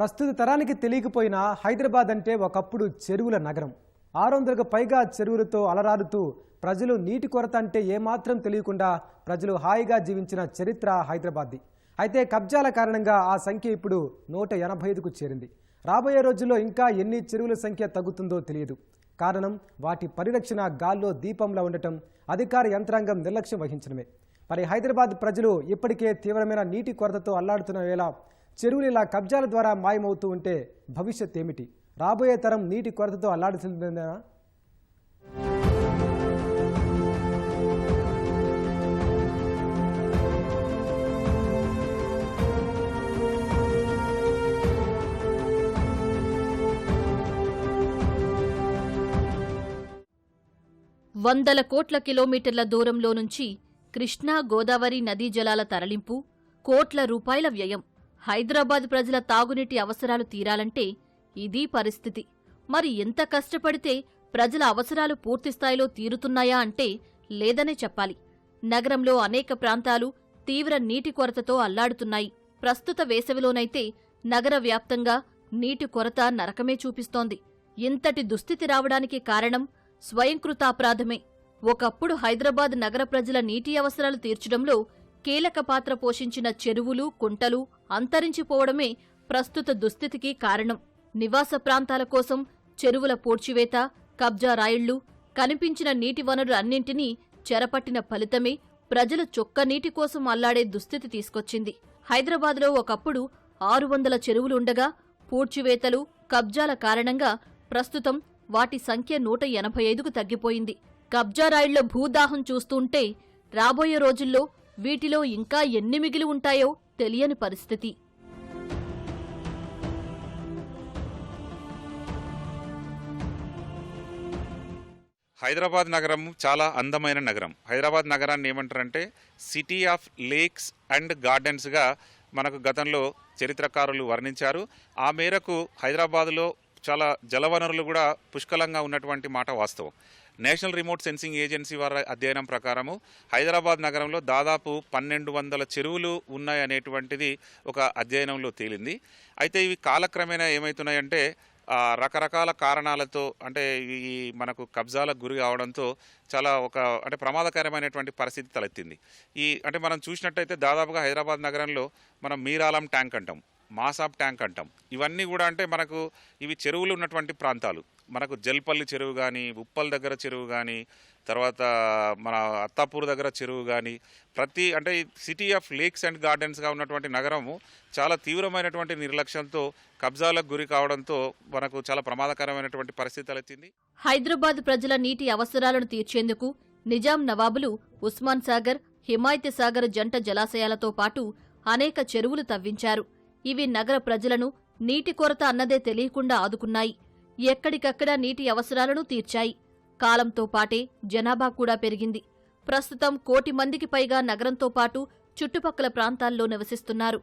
ప్రస్తుత తరానికి తెలియకపోయినా హైదరాబాద్ అంటే ఒకప్పుడు చెరువుల నగరం. ఆరు వందలకు పైగా చెరువులతో అలరారుతూ ప్రజలు నీటి కొరత అంటే ఏమాత్రం తెలియకుండా ప్రజలు హాయిగా జీవించిన చరిత్ర హైదరాబాద్ది. అయితే కబ్జాల కారణంగా ఆ సంఖ్య ఇప్పుడు నూట ఎనభై ఐదుకు చేరింది. రాబోయే రోజుల్లో ఇంకా ఎన్ని చెరువుల సంఖ్య తగ్గుతుందో తెలియదు. కారణం వాటి పరిరక్షణ గాల్లో దీపంలా ఉండటం అధికార యంత్రాంగం నిర్లక్ష్యం వహించడమే. మరి హైదరాబాద్ ప్రజలు ఇప్పటికే తీవ్రమైన నీటి కొరతతో అల్లాడుతున్న వేళ చెరువులు ఇలా కబ్జాల ద్వారా మాయమవుతూ ఉంటే భవిష్యత్ ఏమిటి? రాబోయే తరం నీటి కొరతతో అల్లాడుతుందేనా వందల కోట్ల కిలోమీటర్ల దూరంలో నుంచి కృష్ణా గోదావరి నదీ జలాల తరలింపు కోట్ల రూపాయల వ్యయం. హైదరాబాద్ ప్రజల తాగునీటి అవసరాలు తీరాలంటే ఇదీ పరిస్థితి. మరి ఎంత కష్టపడితే ప్రజల అవసరాలు పూర్తిస్థాయిలో తీరుతున్నాయా అంటే లేదనే చెప్పాలి. నగరంలో అనేక ప్రాంతాలు తీవ్ర నీటి కొరతతో అల్లాడుతున్నాయి. ప్రస్తుత వేసవిలోనైతే నగర వ్యాప్తంగా నీటి కొరత నరకమే చూపిస్తోంది. ఇంతటి దుస్థితి రావడానికి కారణం స్వయంకృతాపరాధమే ఒకప్పుడు హైదరాబాద్ నగర ప్రజల నీటి అవసరాలు తీర్చడంలో కీలక పాత్ర పోషించిన చెరువులు కుంటలు అంతరించిపోవడమే ప్రస్తుత దుస్థితికి కారణం. నివాస ప్రాంతాల కోసం చెరువుల పూడ్చివేత కబ్జా రాయిళ్ళు కనిపించిన నీటి వనరు అన్నింటినీ చెరపట్టిన ఫలితమే ప్రజల చొక్క నీటి కోసం అల్లాడే దుస్థితి తీసుకొచ్చింది. హైదరాబాద్లో ఒకప్పుడు ఆరు వందల చెరువులుండగా పూడ్చివేతలు కబ్జాల కారణంగా ప్రస్తుతం వాటి సంఖ్య నూట ఎనభై ఐదుకు తగ్గిపోయింది. కబ్జారాయిళ్ళ భూదాహం చూస్తుంటే రాబోయే రోజుల్లో వీటిలో ఇంకా ఎన్ని మిగిలి ఉంటాయో తెలియని పరిస్థితి. హైదరాబాద్ నగరం చాలా అందమైన నగరం. హైదరాబాద్ నగరాన్ని ఏమంటారంటే సిటీ ఆఫ్ లేక్స్ అండ్ గార్డెన్స్గా మనకు గతంలో చరిత్రకారులు వర్ణించారు. ఆ మేరకు హైదరాబాద్లో చాలా జలవనరులు కూడా పుష్కలంగా ఉన్నటువంటి మాట వాస్తవం. నేషనల్ రిమోట్ సెన్సింగ్ ఏజెన్సీ వారి అధ్యయనం ప్రకారము హైదరాబాద్ నగరంలో దాదాపు పన్నెండు వందల చెరువులు ఉన్నాయనేటువంటిది ఒక అధ్యయనంలో తేలింది. అయితే ఇవి కాలక్రమేణా ఏమవుతున్నాయంటే రకరకాల కారణాలతో అంటే ఈ మనకు కబ్జాలకు గురి కావడంతో చాలా ఒక అంటే ప్రమాదకరమైనటువంటి పరిస్థితి తలెత్తింది. ఈ అంటే మనం చూసినట్టయితే దాదాపుగా హైదరాబాద్ నగరంలో మనం మీరాలం ట్యాంక్ అంటాం మాసాబ్ ట్యాంక్ అంటాం. ఇవన్నీ కూడా అంటే మనకు ఇవి చెరువులు ఉన్నటువంటి ప్రాంతాలు. మనకు జల్పల్లి చెరువు కానీ ఉప్పల్ దగ్గర చెరువు కానీ తర్వాత మన అత్తాపూర్ దగ్గర చెరువు కానీ ప్రతి అంటే సిటీ ఆఫ్ లేక్స్ అండ్ గార్డెన్స్గా ఉన్నటువంటి నగరము చాలా తీవ్రమైనటువంటి నిర్లక్ష్యంతో కబ్జాలకు గురి కావడంతో మనకు చాలా ప్రమాదకరమైనటువంటి పరిస్థితి తలెత్తింది హైదరాబాద్ ప్రజల నీటి అవసరాలను తీర్చేందుకు నిజాం నవాబులు ఉస్మాన్ సాగర్ హిమాయత్ సాగర్ జంట జలాశయాలతో పాటు అనేక చెరువులు తవ్వించారు. ఇవి నగర ప్రజలను నీటి కొరత అన్నదే తెలియకుండా ఆదుకున్నాయి. ఎక్కడికక్కడ నీటి అవసరాలను తీర్చాయి. కాలంతో పాటే జనాభా కూడా పెరిగింది. ప్రస్తుతం కోటి మందికి పైగా నగరంతో పాటు చుట్టుపక్కల ప్రాంతాల్లో నివసిస్తున్నారు.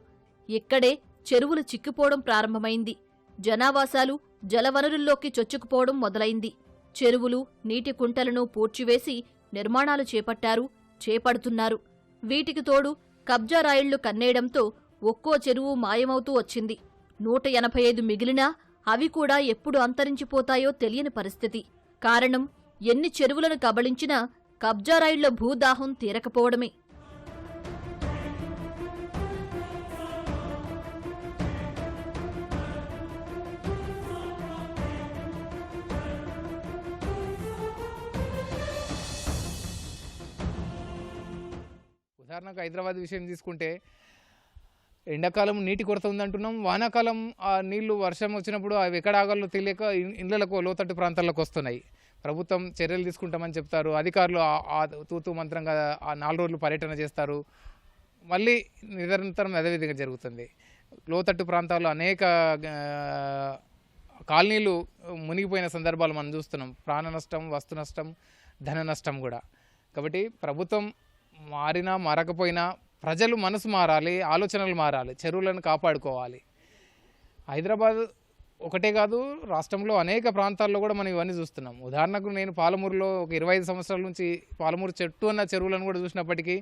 ఇక్కడే చెరువులు చిక్కిపోవడం ప్రారంభమైంది. జనావాసాలు జలవనరుల్లోకి చొచ్చుకుపోవడం మొదలైంది. చెరువులు నీటి కుంటలను పూడ్చివేసి నిర్మాణాలు చేపట్టారు చేపడుతున్నారు. వీటికి తోడు కబ్జా రాయిళ్ళు కన్నేయడంతో ఒక్కో చెరువు మాయమవుతూ వచ్చింది. నూట ఎనభై ఐదు మిగిలినా అవి కూడా ఎప్పుడు అంతరించిపోతాయో తెలియని పరిస్థితి. కారణం ఎన్ని చెరువులను కబళించినా కబ్జారాయుళ్ళ భూదాహం తీరకపోవడమే. ఉదాహరణకు హైదరాబాద్ విషయం తీసుకుంటే ఎండాకాలం నీటి కొరత ఉందంటున్నాం. వానాకాలం ఆ నీళ్ళు వర్షం వచ్చినప్పుడు అవి ఎక్కడ ఆగాలో తెలియక ఇళ్ళకు లోతట్టు ప్రాంతాలకు వస్తున్నాయి. ప్రభుత్వం చర్యలు తీసుకుంటామని చెప్తారు. అధికారులు ఆ- తూతూ మంత్రంగా ఆ నాలుగు రోజులు పర్యటన చేస్తారు. మళ్ళీ నిరంతరం అదేవిధంగా జరుగుతుంది. లోతట్టు ప్రాంతాల్లో అనేక కాలనీలు మునిగిపోయిన సందర్భాలు మనం చూస్తున్నాం. ప్రాణ నష్టం వస్తు నష్టం ధన నష్టం కూడా. కాబట్టి ప్రభుత్వం మారినా మారకపోయినా ప్రజలు మనసు మారాలి ఆలోచనలు మారాలి చెరువులను కాపాడుకోవాలి. హైదరాబాద్ ఒకటే కాదు రాష్ట్రంలో అనేక ప్రాంతాల్లో కూడా మనం ఇవన్నీ చూస్తున్నాం. ఉదాహరణకు నేను పాలమూరులో ఒక ఇరవై ఐదు సంవత్సరాల నుంచి పాలమూరు చెట్టు అన్న చెరువులను కూడా చూసినప్పటికీ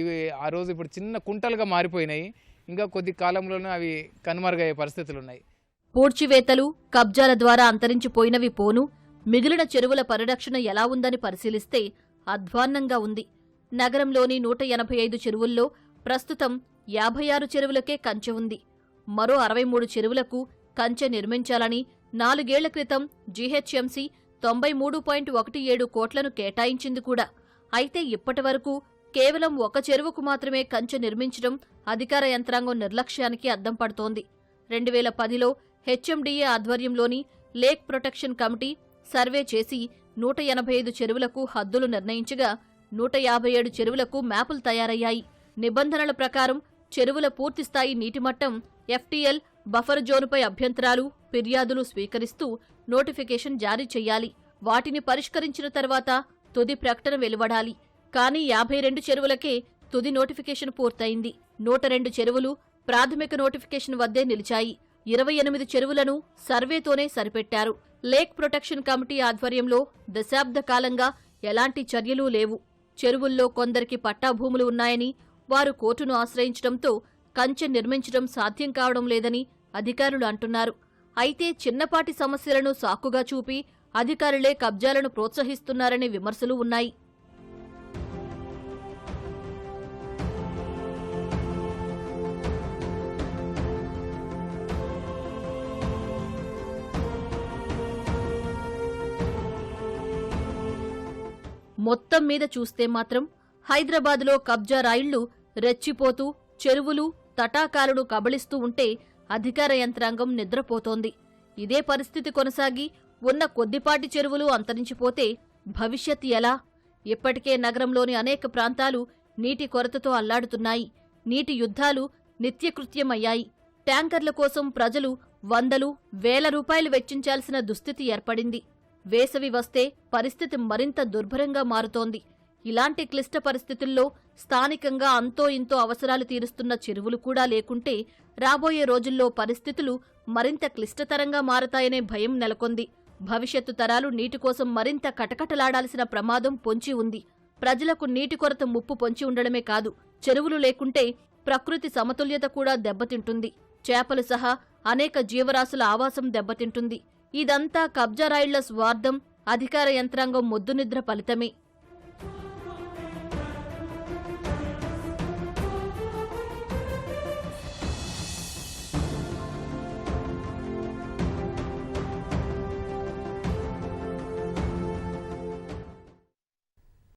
ఇవి ఆ రోజు ఇప్పుడు చిన్న కుంటలుగా మారిపోయినాయి. ఇంకా కొద్ది కాలంలోనే అవి కనుమరుగయ్యే పరిస్థితులు ఉన్నాయి. పూడ్చివేతలు కబ్జాల ద్వారా అంతరించిపోయినవి పోను మిగిలిన చెరువుల పరిరక్షణ ఎలా ఉందని పరిశీలిస్తే అధ్వాన్నంగా ఉంది. నగరంలోని నూట ఎనభై ఐదు చెరువుల్లో ప్రస్తుతం యాభై ఆరు చెరువులకే కంచె ఉంది. మరో అరవై మూడు చెరువులకు కంచె నిర్మించాలని నాలుగేళ్ళ క్రితం జీహెచ్ఎంసీ తొంభై మూడు పాయింట్ ఒకటి ఏడు కోట్లను కేటాయించింది కూడా. అయితే ఇప్పటి వరకు కేవలం ఒక చెరువుకు మాత్రమే కంచె నిర్మించడం అధికార యంత్రాంగం నిర్లక్ష్యానికి అద్దం పడుతోంది. రెండు వేల పదిలో హెచ్ఎండిఏ ఆధ్వర్యంలోని లేక్ ప్రొటెక్షన్ కమిటీ సర్వే చేసి నూట ఎనభై ఐదు చెరువులకు హద్దులు నిర్ణయించగా నూట యాభై ఏడు చెరువులకు మ్యాపులు తయారయ్యాయి. నిబంధనల ప్రకారం చెరువుల పూర్తిస్థాయి నీటిమట్టం ఎఫ్టీఎల్ బఫర్ జోన్పై అభ్యంతరాలు ఫిర్యాదులు స్వీకరిస్తూ నోటిఫికేషన్ జారీ చేయాలి. వాటిని పరిష్కరించిన తర్వాత తుది ప్రకటన వెలువడాలి. కానీ యాభై రెండు చెరువులకే తుది నోటిఫికేషన్ పూర్తయింది. నూట రెండు చెరువులు ప్రాథమిక నోటిఫికేషన్ వద్దే నిలిచాయి. ఇరవై ఎనిమిది చెరువులను సర్వేతోనే సరిపెట్టారు. లేక్ ప్రొటెక్షన్ కమిటీ ఆధ్వర్యంలో దశాబ్ద కాలంగా ఎలాంటి చర్యలు లేవు. చెరువుల్లో కొందరికి పట్టాభూములు ఉన్నాయని వారు కోర్టును ఆశ్రయించడంతో కంచె నిర్మించడం సాధ్యం కావడం లేదని అధికారులు అంటున్నారు. అయితే చిన్నపాటి సమస్యలను సాకుగా చూపి అధికారులే కబ్జాలను ప్రోత్సహిస్తున్నారనే విమర్శలు ఉన్నాయి. మొత్తం మీద చూస్తే మాత్రం హైదరాబాద్లో కబ్జా రాయిళ్ళు రెచ్చిపోతూ చెరువులు తటాకాలను కబళిస్తూ ఉంటే అధికార యంత్రాంగం నిద్రపోతోంది. ఇదే పరిస్థితి కొనసాగి ఉన్న కొద్దిపాటి చెరువులు అంతరించిపోతే భవిష్యత్ ఎలా? ఇప్పటికే నగరంలోని అనేక ప్రాంతాలు నీటి కొరతతో అల్లాడుతున్నాయి. నీటి యుద్ధాలు నిత్యకృత్యమయ్యాయి. ట్యాంకర్ల కోసం ప్రజలు వందలు వేల రూపాయలు వెచ్చించాల్సిన దుస్థితి ఏర్పడింది. వేసవి వస్తే పరిస్థితి మరింత దుర్భరంగా మారుతోంది. ఇలాంటి క్లిష్ట పరిస్థితుల్లో స్థానికంగా అంతో ఇంతో అవసరాలు తీరుస్తున్న చెరువులు కూడా లేకుంటే రాబోయే రోజుల్లో పరిస్థితులు మరింత క్లిష్టతరంగా మారతాయనే భయం నెలకొంది. భవిష్యత్తు తరాలు నీటి కోసం మరింత కటకటలాడాల్సిన ప్రమాదం పొంచి ఉంది. ప్రజలకు నీటి కొరత ముప్పు పొంచి ఉండడమే కాదు చెరువులు లేకుంటే ప్రకృతి సమతుల్యత కూడా దెబ్బతింటుంది. చేపలు సహా అనేక జీవరాశుల ఆవాసం దెబ్బతింటుంది. ఇదంతా కబ్జా రాయిళ్ళ స్వార్థం అధికార యంత్రాంగం మొద్దునిద్ర ఫలితమే.